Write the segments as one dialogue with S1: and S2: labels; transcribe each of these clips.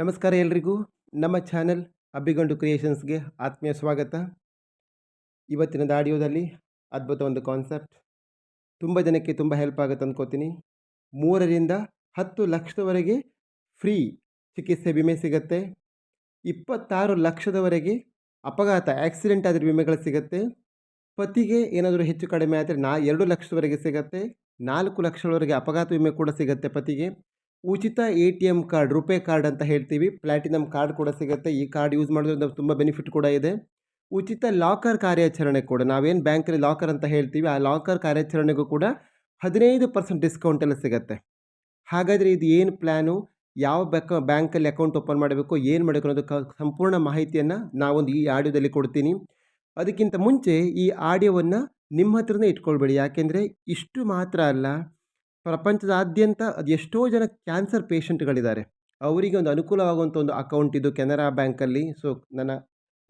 S1: ನಮಸ್ಕಾರ ಎಲ್ರಿಗೂ. ನಮ್ಮ ಚಾನೆಲ್ ಅಬ್ಬಿಗಂಡು ಕ್ರಿಯೇಷನ್ಸ್ಗೆ ಆತ್ಮೀಯ ಸ್ವಾಗತ. ಇವತ್ತಿನ ಆಡಿಯೋದಲ್ಲಿ ಅದ್ಭುತ ಒಂದು ಕಾನ್ಸೆಪ್ಟ್. ತುಂಬ ಜನಕ್ಕೆ ತುಂಬ ಹೆಲ್ಪ್ ಆಗುತ್ತೆ ಅಂದ್ಕೋತೀನಿ ಮೂರರಿಂದ ಹತ್ತು ಲಕ್ಷದವರೆಗೆ ಫ್ರೀ ಚಿಕಿತ್ಸೆ ವಿಮೆ ಸಿಗುತ್ತೆ. ಇಪ್ಪತ್ತಾರು ಲಕ್ಷದವರೆಗೆ ಅಪಘಾತ, ಆಕ್ಸಿಡೆಂಟ್ ಆದರೆ ವಿಮೆಗಳು ಸಿಗುತ್ತೆ. ಪತಿಗೆ ಏನಾದರೂ ಹೆಚ್ಚು ಕಡಿಮೆ ಆದರೆ ನಾ ಎರಡು ಲಕ್ಷದವರೆಗೆ ಸಿಗುತ್ತೆ. ನಾಲ್ಕು ಲಕ್ಷದವರೆಗೆ ಅಪಘಾತ ವಿಮೆ ಕೂಡ ಸಿಗುತ್ತೆ ಪತಿಗೆ. ಉಚಿತ A T M card, RuPay card ಅಂತ ಹೇಳ್ತೀವಿ. ಪ್ಲ್ಯಾಟಿನಮ್ ಕಾರ್ಡ್ ಕೂಡ ಸಿಗುತ್ತೆ. ಈ ಕಾರ್ಡ್ ಯೂಸ್ ಮಾಡೋದ್ರಿಂದ ತುಂಬ ಬೆನಿಫಿಟ್ ಕೂಡ ಇದೆ. ಉಚಿತ ಲಾಕರ್ ಕಾರ್ಯಾಚರಣೆ ಕೂಡ, ನಾವೇನು ಬ್ಯಾಂಕಲ್ಲಿ ಲಾಕರ್ ಅಂತ ಹೇಳ್ತೀವಿ, ಆ ಲಾಕರ್ ಕಾರ್ಯಾಚರಣೆಗೂ ಕೂಡ ಹದಿನೈದು ಪರ್ಸೆಂಟ್ ಡಿಸ್ಕೌಂಟೆಲ್ಲ ಸಿಗುತ್ತೆ. ಹಾಗಾದರೆ ಇದು ಏನು ಪ್ಲ್ಯಾನು ಯಾವ ಬ್ಯಾಕ, ಬ್ಯಾಂಕಲ್ಲಿ ಅಕೌಂಟ್ ಓಪನ್ ಮಾಡಬೇಕು, ಏನು ಮಾಡಬೇಕು ಅನ್ನೋದು ಕ, ಸಂಪೂರ್ಣ ಮಾಹಿತಿಯನ್ನು ನಾವೊಂದು ಈ ಆಡಿಯೋದಲ್ಲಿ ಕೊಡ್ತೀನಿ. ಅದಕ್ಕಿಂತ ಮುಂಚೆ ಈ ಆಡಿಯೋವನ್ನು ನಿಮ್ಮ ಹತ್ರನೇ ಇಟ್ಕೊಳ್ಬೇಡಿ. ಯಾಕೆಂದರೆ ಇಷ್ಟು ಮಾತ್ರ ಅಲ್ಲ ಪ್ರಪಂಚದಾದ್ಯಂತ ಅದೆಷ್ಟೋ ಜನ ಕ್ಯಾನ್ಸರ್ ಪೇಷಂಟ್ಗಳಿದ್ದಾರೆ. ಅವರಿಗೆ ಒಂದು ಅನುಕೂಲವಾಗುವಂಥ ಒಂದು ಅಕೌಂಟ್ ಇದು ಕೆನರಾ ಬ್ಯಾಂಕಲ್ಲಿ. ಸೊ, ನನ್ನ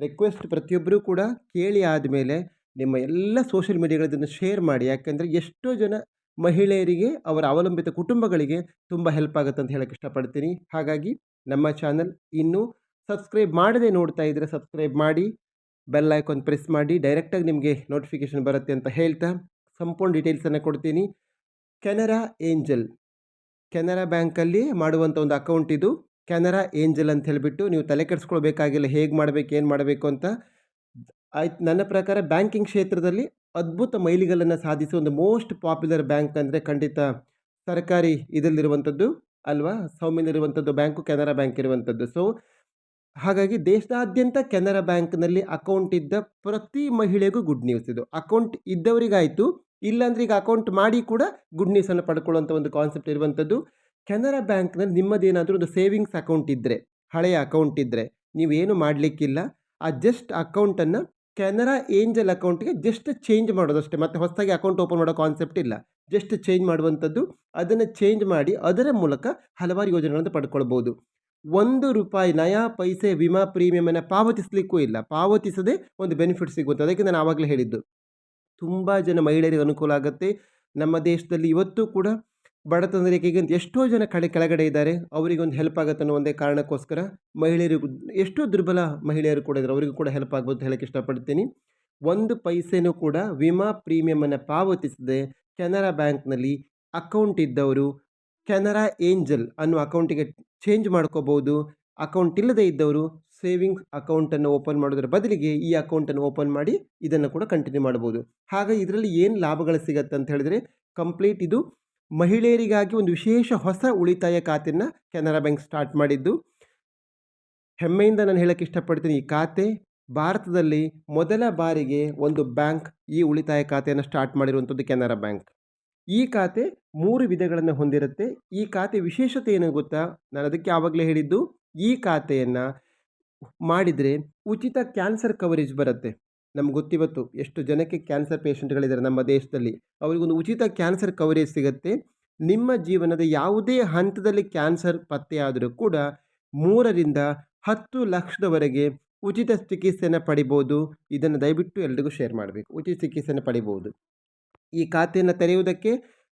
S1: ರಿಕ್ವೆಸ್ಟ್ ಪ್ರತಿಯೊಬ್ಬರೂ ಕೂಡ ಕೇಳಿ ಆದಮೇಲೆ ನಿಮ್ಮ ಎಲ್ಲ ಸೋಷಿಯಲ್ ಮೀಡಿಯಾಗಳಿದ್ದನ್ನು ಶೇರ್ ಮಾಡಿ. ಯಾಕೆಂದರೆ ಎಷ್ಟೋ ಜನ ಮಹಿಳೆಯರಿಗೆ, ಅವರ ಅವಲಂಬಿತ ಕುಟುಂಬಗಳಿಗೆ ತುಂಬ ಹೆಲ್ಪ್ ಆಗುತ್ತೆ ಅಂತ ಹೇಳಕ್ಕೆ ಇಷ್ಟಪಡ್ತೀನಿ. ಹಾಗಾಗಿ ನಮ್ಮ ಚಾನಲ್ ಇನ್ನೂ ಸಬ್ಸ್ಕ್ರೈಬ್ ಮಾಡದೆ ನೋಡ್ತಾ ಇದ್ದರೆ ಸಬ್ಸ್ಕ್ರೈಬ್ ಮಾಡಿ, ಬೆಲ್ ಐಕಾನ್ ಪ್ರೆಸ್ ಮಾಡಿ, ಡೈರೆಕ್ಟಾಗಿ ನಿಮಗೆ ನೋಟಿಫಿಕೇಷನ್ ಬರುತ್ತೆ ಅಂತ ಹೇಳ್ತಾ, ಸಂಪೂರ್ಣ ಡೀಟೇಲ್ಸನ್ನು ಕೊಡ್ತೀನಿ. ಕೆನರಾ ಏಂಜಲ್. ಕೆನರಾ ಬ್ಯಾಂಕಲ್ಲಿ ಮಾಡುವಂಥ ಒಂದು ಅಕೌಂಟ್ ಇದು. ಕೆನರಾ ಏಂಜಲ್ ಅಂತ ಹೇಳಿಬಿಟ್ಟು ನೀವು ತಲೆ ಕೆಡಿಸ್ಕೊಳ್ಬೇಕಾಗಿಲ್ಲ, ಹೇಗೆ ಮಾಡಬೇಕು, ಏನು ಮಾಡಬೇಕು ಅಂತ. ಆಯ್ತು, ನನ್ನ ಪ್ರಕಾರ ಬ್ಯಾಂಕಿಂಗ್ ಕ್ಷೇತ್ರದಲ್ಲಿ ಅದ್ಭುತ ಮೈಲಿಗಲನ್ನು ಸಾಧಿಸುವ ಒಂದು ಮೋಸ್ಟ್ ಪಾಪ್ಯುಲರ್ ಬ್ಯಾಂಕ್ ಅಂದರೆ ಖಂಡಿತ ಸರ್ಕಾರಿ ಇದರಲ್ಲಿರುವಂಥದ್ದು ಅಲ್ವಾ? ಸೌಮ್ಯದಲ್ಲಿರುವಂಥದ್ದು ಬ್ಯಾಂಕು ಕೆನರಾ ಬ್ಯಾಂಕ್ ಇರುವಂಥದ್ದು. ಸೊ ಹಾಗಾಗಿ ದೇಶದಾದ್ಯಂತ ಕೆನರಾ ಬ್ಯಾಂಕ್ನಲ್ಲಿ ಅಕೌಂಟ್ ಇದ್ದ ಪ್ರತಿ ಮಹಿಳೆಗೂ ಗುಡ್ ನ್ಯೂಸ್ ಇದು. ಅಕೌಂಟ್ ಇದ್ದವರಿಗಾಯಿತು ಇಲ್ಲಾಂದ್ರೆ ಈಗ ಅಕೌಂಟ್ ಮಾಡಿ ಕೂಡ ಗುಡ್ ನ್ಯೂಸನ್ನು ಪಡ್ಕೊಳ್ಳುವಂಥ ಒಂದು ಕಾನ್ಸೆಪ್ಟ್ ಇರುವಂಥದ್ದು. ಕೆನರಾ ಬ್ಯಾಂಕ್ನಲ್ಲಿ ನಿಮ್ಮದೇನಾದರೂ ಒಂದು ಸೇವಿಂಗ್ಸ್ ಅಕೌಂಟ್ ಇದ್ದರೆ ಹಳೆಯ ಅಕೌಂಟ್ ಇದ್ದರೆ ನೀವೇನು ಮಾಡಲಿಕ್ಕಿಲ್ಲ. ಆ ಜಸ್ಟ್ ಅಕೌಂಟನ್ನು ಕೆನರಾ ಏಂಜಲ್ ಅಕೌಂಟ್ಗೆ ಜಸ್ಟ್ ಚೇಂಜ್ ಮಾಡೋದಷ್ಟೇ. ಮತ್ತು ಹೊಸದಾಗಿ ಅಕೌಂಟ್ ಓಪನ್ ಮಾಡೋ ಕಾನ್ಸೆಪ್ಟ್ ಇಲ್ಲ. ಜಸ್ಟ್ ಚೇಂಜ್ ಮಾಡುವಂಥದ್ದು. ಅದನ್ನು ಚೇಂಜ್ ಮಾಡಿ ಅದರ ಮೂಲಕ ಹಲವಾರು ಯೋಜನೆಗಳನ್ನು ಪಡ್ಕೊಳ್ಬೋದು. ಒಂದು ರೂಪಾಯಿ ನಯಾ ಪೈಸೆ ವಿಮಾ ಪ್ರೀಮಿಯಮನ್ನು ಪಾವತಿಸಲಿಕ್ಕೂ ಇಲ್ಲ. ಪಾವತಿಸದೆ ಒಂದು ಬೆನಿಫಿಟ್ ಸಿಗುತ್ತೆ ಅದಕ್ಕೆ ನಾನು ಆವಾಗಲೇ ಹೇಳಿದ್ದು. ತುಂಬ ಜನ ಮಹಿಳೆಯರಿಗೆ ಅನುಕೂಲ ಆಗುತ್ತೆ. ನಮ್ಮ ದೇಶದಲ್ಲಿ ಇವತ್ತು ಕೂಡ ಬಡತನ ರೇಖೆಗೆ ಎಷ್ಟೋ ಜನ ಕಡೆ ಕೆಳಗಡೆ ಇದ್ದಾರೆ. ಅವರಿಗೆ ಒಂದು ಹೆಲ್ಪ್ ಆಗುತ್ತೆ ಅನ್ನೋ ಒಂದೇ ಕಾರಣಕ್ಕೋಸ್ಕರ ಮಹಿಳೆಯರಿಗೂ ಎಷ್ಟೋ ದುರ್ಬಲ ಮಹಿಳೆಯರು ಕೂಡ ಇದ್ದಾರೆ. ಅವರಿಗೂ ಕೂಡ ಹೆಲ್ಪ್ ಆಗ್ಬೋದು ಹೇಳಕ್ಕೆ ಇಷ್ಟಪಡ್ತೀನಿ. ಒಂದು ಪೈಸೆನೂ ಕೂಡ ವಿಮಾ ಪ್ರೀಮಿಯಮನ್ನು ಪಾವತಿಸದೆ ಕೆನರಾ ಬ್ಯಾಂಕ್ನಲ್ಲಿ ಅಕೌಂಟ್ ಇದ್ದವರು ಕೆನರಾ ಏಂಜಲ್ ಅನ್ನೋ ಅಕೌಂಟಿಗೆ ಚೇಂಜ್ ಮಾಡ್ಕೋಬೋದು. ಅಕೌಂಟ್ ಇಲ್ಲದೇ ಇದ್ದವರು ಸೇವಿಂಗ್ಸ್ ಅಕೌಂಟನ್ನು ಓಪನ್ ಮಾಡೋದ್ರ ಬದಲಿಗೆ ಈ ಅಕೌಂಟನ್ನು ಓಪನ್ ಮಾಡಿ ಇದನ್ನು ಕೂಡ ಕಂಟಿನ್ಯೂ ಮಾಡ್ಬೋದು ಹಾಗೆ ಇದರಲ್ಲಿ ಏನು ಲಾಭಗಳು ಸಿಗತ್ತೆ ಅಂತ ಹೇಳಿದ್ರೆ, ಕಂಪ್ಲೀಟ್ ಇದು ಮಹಿಳೆಯರಿಗಾಗಿ ಒಂದು ವಿಶೇಷ ಹೊಸ ಉಳಿತಾಯ ಖಾತೆಯನ್ನು ಕೆನರಾ ಬ್ಯಾಂಕ್ ಸ್ಟಾರ್ಟ್ ಮಾಡಿದ್ದು. ಹೆಮ್ಮೆಯಿಂದ ನಾನು ಹೇಳೋಕ್ಕೆ ಇಷ್ಟಪಡ್ತೀನಿ ಈ ಖಾತೆ. ಭಾರತದಲ್ಲಿ ಮೊದಲ ಬಾರಿಗೆ ಒಂದು ಬ್ಯಾಂಕ್ ಈ ಉಳಿತಾಯ ಖಾತೆಯನ್ನು ಸ್ಟಾರ್ಟ್ ಮಾಡಿರುವಂಥದ್ದು ಕೆನರಾ ಬ್ಯಾಂಕ್. ಈ ಖಾತೆ ಮೂರು ವಿಧಗಳನ್ನು ಹೊಂದಿರುತ್ತೆ. ಈ ಖಾತೆ ವಿಶೇಷತೆ ಏನು ಗೊತ್ತಾ? ನಾನು ಅದಕ್ಕೆ ಆವಾಗಲೇ ಹೇಳಿದ್ದು, ಈ ಖಾತೆಯನ್ನು ಮಾಡಿದರೆ ಉಚಿತ ಕ್ಯಾನ್ಸರ್ ಕವರೇಜ್ ಬರುತ್ತೆ. ನಮ್ಗೆ ಗೊತ್ತಿವತ್ತು ಎಷ್ಟು ಜನಕ್ಕೆ ಕ್ಯಾನ್ಸರ್ ಪೇಷಂಟ್ಗಳಿದ್ದಾರೆ ನಮ್ಮ ದೇಶದಲ್ಲಿ. ಅವರಿಗೊಂದು ಉಚಿತ ಕ್ಯಾನ್ಸರ್ ಕವರೇಜ್ ಸಿಗುತ್ತೆ. ನಿಮ್ಮ ಜೀವನದ ಯಾವುದೇ ಹಂತದಲ್ಲಿ ಕ್ಯಾನ್ಸರ್ ಪತ್ತೆಯಾದರೂ ಕೂಡ ಮೂರರಿಂದ ಹತ್ತು ಲಕ್ಷದವರೆಗೆ ಉಚಿತ ಚಿಕಿತ್ಸೆಯನ್ನು ಪಡಿಬೋದು. ಇದನ್ನು ದಯವಿಟ್ಟು ಎಲ್ರಿಗೂ ಶೇರ್ ಮಾಡಬೇಕು. ಉಚಿತ ಚಿಕಿತ್ಸೆಯನ್ನು ಪಡಿಬೋದು. ಈ ಖಾತೆಯನ್ನು ತೆರೆಯುವುದಕ್ಕೆ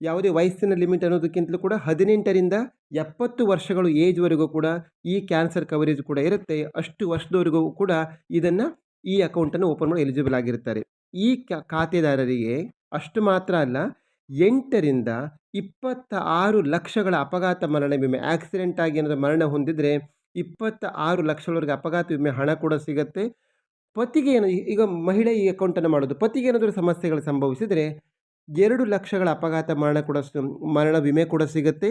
S1: ಯಾವುದೇ ವಯಸ್ಸಿನ ಲಿಮಿಟ್ ಅನ್ನೋದಕ್ಕಿಂತಲೂ ಕೂಡ ಹದಿನೆಂಟರಿಂದ ಎಪ್ಪತ್ತು ವರ್ಷಗಳು ಏಜ್ವರೆಗೂ ಕೂಡ ಈ ಕ್ಯಾನ್ಸರ್ ಕವರೇಜ್ ಕೂಡ ಇರುತ್ತೆ. ಅಷ್ಟು ವರ್ಷದವರೆಗೂ ಕೂಡ ಇದನ್ನು ಈ ಅಕೌಂಟನ್ನು ಓಪನ್ ಮಾಡಿ ಎಲಿಜಿಬಲ್ ಆಗಿರ್ತಾರೆ. ಈ ಖಾತೆದಾರರಿಗೆ ಅಷ್ಟು ಮಾತ್ರ ಅಲ್ಲ, ಎಂಟರಿಂದ ಇಪ್ಪತ್ತ ಆರು ಲಕ್ಷಗಳ ಅಪಘಾತ ಮರಣ ವಿಮೆ ಆಕ್ಸಿಡೆಂಟ್ ಆಗಿ ಏನಾದರೂ ಮರಣ ಹೊಂದಿದರೆ ಇಪ್ಪತ್ತ ಆರು ಲಕ್ಷಗಳವರೆಗೆ ಅಪಘಾತ ವಿಮೆ ಹಣ ಕೂಡ ಸಿಗುತ್ತೆ. ಪತಿಗೆ ಏನು, ಈಗ ಮಹಿಳೆ ಈ ಅಕೌಂಟನ್ನು ಮಾಡೋದು, ಪತಿಗೆ ಏನಾದರೂ ಸಮಸ್ಯೆಗಳು ಸಂಭವಿಸಿದರೆ ಎರಡು ಲಕ್ಷಗಳ ಅಪಘಾತ ಮರಣ ಕೂಡ ಮರಣ ವಿಮೆ ಕೂಡ ಸಿಗುತ್ತೆ.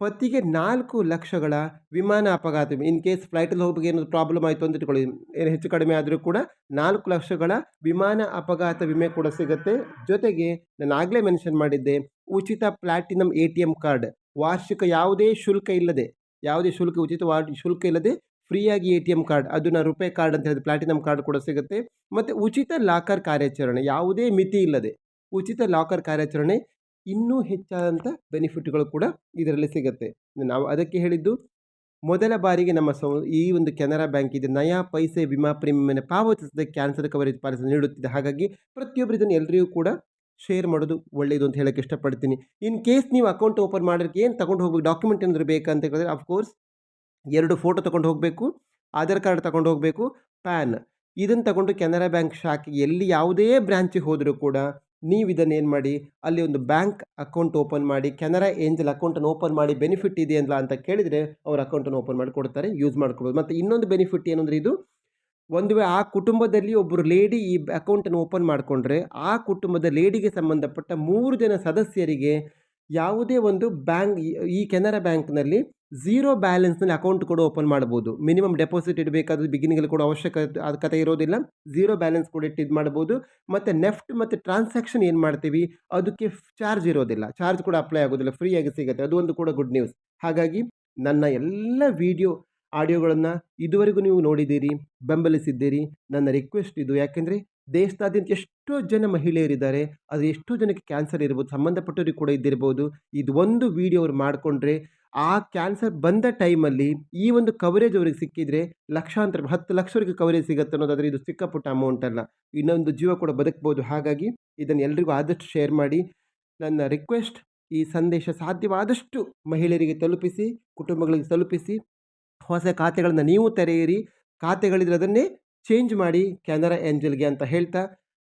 S1: ಪತಿಗೆ ನಾಲ್ಕು ಲಕ್ಷಗಳ ವಿಮಾನ ಅಪಘಾತ ಇನ್ ಕೇಸ್ ಫ್ಲೈಟಲ್ಲಿ ಹೋಗಿ ಏನಾದರೂ ಪ್ರಾಬ್ಲಮ್ ಆಯಿತು ಅಂತ ಇಟ್ಕೊಳ್ಳಿ ಏನು ಹೆಚ್ಚು ಕಡಿಮೆ ಆದರೂ ಕೂಡ ನಾಲ್ಕು ಲಕ್ಷಗಳ ವಿಮಾನ ಅಪಘಾತ ವಿಮೆ ಕೂಡ ಸಿಗುತ್ತೆ. ಜೊತೆಗೆ ನಾನು ಆಗಲೇ ಮೆನ್ಷನ್ ಮಾಡಿದ್ದೆ, ಉಚಿತ platinum A T M card. ವಾರ್ಷಿಕ ಯಾವುದೇ ಶುಲ್ಕ ಇಲ್ಲದೆ, ಯಾವುದೇ ಶುಲ್ಕ, ಉಚಿತ ಶುಲ್ಕ ಇಲ್ಲದೆ ಫ್ರೀಯಾಗಿ ಎ ಟಿ ಎಂ ಕಾರ್ಡ್, ಅದನ್ನು ರುಪೇ ಕಾರ್ಡ್ ಅಂತ ಹೇಳಿದ್ರೆ ಪ್ಲಾಟಿನಮ್ ಕಾರ್ಡ್ ಕೂಡ ಸಿಗುತ್ತೆ. ಮತ್ತು ಉಚಿತ ಲಾಕರ್ ಕಾರ್ಯಾಚರಣೆ, ಯಾವುದೇ ಮಿತಿ ಇಲ್ಲದೆ. ಉಚಿತ ಲಾಕರ್ ಕಾರ್ಯಾಚರಣೆ ಇನ್ನೂ ಹೆಚ್ಚಾದಂಥ ಬೆನಿಫಿಟ್ಗಳು ಕೂಡ ಇದರಲ್ಲಿ ಸಿಗುತ್ತೆ. ನಾವು ಅದಕ್ಕೆ ಹೇಳಿದ್ದು, ಮೊದಲ ಬಾರಿಗೆ ನಮ್ಮ ಸೌ, ಈ ಒಂದು ಕೆನರಾ ಬ್ಯಾಂಕ್ ಇದೆ. ನಯಾ ಪೈಸೆ ವಿಮಾ ಪ್ರೀಮಿಯಮನ್ನು ಪಾವತಿಸದೆ ಕ್ಯಾನ್ಸರ್ ಕವರೇಜ್ ಪಾಲಿಸಿ ನೀಡುತ್ತಿದೆ. ಹಾಗಾಗಿ ಪ್ರತಿಯೊಬ್ಬರು ಇದನ್ನು ಎಲ್ಲರಿಗೂ ಕೂಡ ಶೇರ್ ಮಾಡೋದು ಒಳ್ಳೆಯದು ಅಂತ ಹೇಳೋಕ್ಕೆ ಇಷ್ಟಪಡ್ತೀನಿ. ಇನ್ ಕೇಸ್ ನೀವು ಅಕೌಂಟ್ ಓಪನ್ ಮಾಡೋಕ್ಕೆ ಏನು ತೊಗೊಂಡು ಹೋಗ್ಬೇಕು, ಡಾಕ್ಯುಮೆಂಟ್ ಏನಾದರೂ ಬೇಕಂತ ಹೇಳಿದ್ರೆ ಅಫ್ಕೋರ್ಸ್ ಎರಡು ಫೋಟೋ ತೊಗೊಂಡು ಹೋಗಬೇಕು, ಆಧಾರ್ ಕಾರ್ಡ್ ತಗೊಂಡು ಹೋಗಬೇಕು, ಪ್ಯಾನ್. ಇದನ್ನು ತಗೊಂಡು ಕೆನರಾ ಬ್ಯಾಂಕ್ ಶಾಖೆ ಎಲ್ಲಿ ಯಾವುದೇ ಬ್ರ್ಯಾಂಚಿಗೆ ಹೋದರೂ ಕೂಡ ನೀವು ಇದನ್ನು ಏನು ಮಾಡಿ? ಅಲ್ಲಿ ಒಂದು ಬ್ಯಾಂಕ್ ಅಕೌಂಟ್ ಓಪನ್ ಮಾಡಿ, ಕೆನರಾ ಏಂಜಲ್ ಅಕೌಂಟನ್ನು ಓಪನ್ ಮಾಡಿ ಬೆನಿಫಿಟ್ ಇದೆಯಲ್ಲ ಅಂತ ಕೇಳಿದರೆ ಅವ್ರ ಅಕೌಂಟನ್ನು ಓಪನ್ ಮಾಡಿ ಕೊಡ್ತಾರೆ, ಯೂಸ್ ಮಾಡ್ಕೊಬೋದು. ಮತ್ತು ಇನ್ನೊಂದು ಬೆನಿಫಿಟ್ ಏನಂದರೆ ಇದು, ಒಂದು ಆ ಕುಟುಂಬದಲ್ಲಿ ಒಬ್ಬರು ಲೇಡಿ ಈ ಅಕೌಂಟನ್ನು ಓಪನ್ ಮಾಡಿಕೊಂಡ್ರೆ, ಆ ಕುಟುಂಬದ ಲೇಡಿಗೆ ಸಂಬಂಧಪಟ್ಟ ಮೂರು ಜನ ಸದಸ್ಯರಿಗೆ ಯಾವುದೇ ಒಂದು ಬ್ಯಾಂಕ್ ಈ ಕೆನರಾ ಬ್ಯಾಂಕ್ನಲ್ಲಿ ಝೀರೋ ಬ್ಯಾಲೆನ್ಸ್ನಲ್ಲಿ ಅಕೌಂಟ್ ಕೂಡ ಓಪನ್ ಮಾಡ್ಬೋದು. ಮಿನಿಮಮ್ ಡೆಪಾಸಿಟ್ ಇಡಬೇಕಾದ್ರೆ ಬಿಗಿನಿಂಗಲ್ಲಿ ಕೂಡ ಅವಶ್ಯಕತೆ ಇರೋದಿಲ್ಲ. ಝೀರೋ ಬ್ಯಾಲೆನ್ಸ್ ಕೂಡ ಇಟ್ಟು ಇದು ಮಾಡ್ಬೋದು. ಮತ್ತು ನೆಫ್ಟ್ ಮತ್ತು ಟ್ರಾನ್ಸಾಕ್ಷನ್ ಏನು ಮಾಡ್ತೀವಿ? ಅದಕ್ಕೆ ಚಾರ್ಜ್ ಇರೋದಿಲ್ಲ. ಚಾರ್ಜ್ ಕೂಡ ಅಪ್ಲೈ ಆಗೋದಿಲ್ಲ. ಫ್ರೀಯಾಗಿ ಸಿಗುತ್ತೆ. ಅದು ಒಂದು ಕೂಡ ಗುಡ್ ನ್ಯೂಸ್ ಹಾಗಾಗಿ ನನ್ನ ಎಲ್ಲ ವೀಡಿಯೋ, ಆಡಿಯೋಗಳನ್ನು ಇದುವರೆಗೂ ನೀವು ನೋಡಿದ್ದೀರಿ, ಬೆಂಬಲಿಸಿದ್ದೀರಿ. ನನ್ನ ರಿಕ್ವೆಸ್ಟ್ ಇದು. ಯಾಕೆಂದರೆ ದೇಶದಾದ್ಯಂತ ಎಷ್ಟೋ ಜನ ಮಹಿಳೆಯರಿದ್ದಾರೆ. ಅದು ಎಷ್ಟೋ ಜನಕ್ಕೆ ಕ್ಯಾನ್ಸರ್ ಇರ್ಬೋದು, ಸಂಬಂಧಪಟ್ಟವ್ರಿಗೆ ಕೂಡ ಇದ್ದಿರ್ಬೋದು. ಇದು ಒಂದು ವಿಡಿಯೋ ಅವ್ರು ಮಾಡಿಕೊಂಡ್ರೆ ಆ ಕ್ಯಾನ್ಸರ್ ಬಂದ ಟೈಮಲ್ಲಿ ಈ ಒಂದು ಕವರೇಜ್ ಅವ್ರಿಗೆ ಸಿಕ್ಕಿದರೆ ಲಕ್ಷಾಂತರ, ಹತ್ತು ಲಕ್ಷವರೆಗೆ ಕವರೇಜ್ ಸಿಗುತ್ತೆ ಅನ್ನೋದಾದರೆ ಇದು ಸಿಕ್ಕಾಪುಟ್ಟ ಅಮೌಂಟ್ ಅಲ್ಲ. ಇನ್ನೊಂದು ಜೀವ ಕೂಡ ಬದುಕ್ಬೋದು. ಹಾಗಾಗಿ ಇದನ್ನು ಎಲ್ರಿಗೂ ಆದಷ್ಟು ಶೇರ್ ಮಾಡಿ, ನನ್ನ ರಿಕ್ವೆಸ್ಟ್ ಈ ಸಂದೇಶ ಸಾಧ್ಯವಾದಷ್ಟು ಮಹಿಳೆಯರಿಗೆ ತಲುಪಿಸಿ, ಕುಟುಂಬಗಳಿಗೆ ತಲುಪಿಸಿ, ಹೊಸ ಖಾತೆಗಳನ್ನು ನೀವು ತೆರೆಯಿರಿ. ಖಾತೆಗಳಿದ್ರೆ ಅದನ್ನೇ ಚೇಂಜ್ ಮಾಡಿ ಕ್ಯಾನರಾ ಏಂಜಲ್ಗೆ ಅಂತ ಹೇಳ್ತಾ,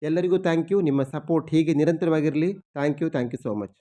S1: ಎಲ್ಲರಿಗೂ ಥ್ಯಾಂಕ್ ಯು ನಿಮ್ಮ ಸಪೋರ್ಟ್ ಹೀಗೆ ನಿರಂತರವಾಗಿರಲಿ. Thank you thank you so much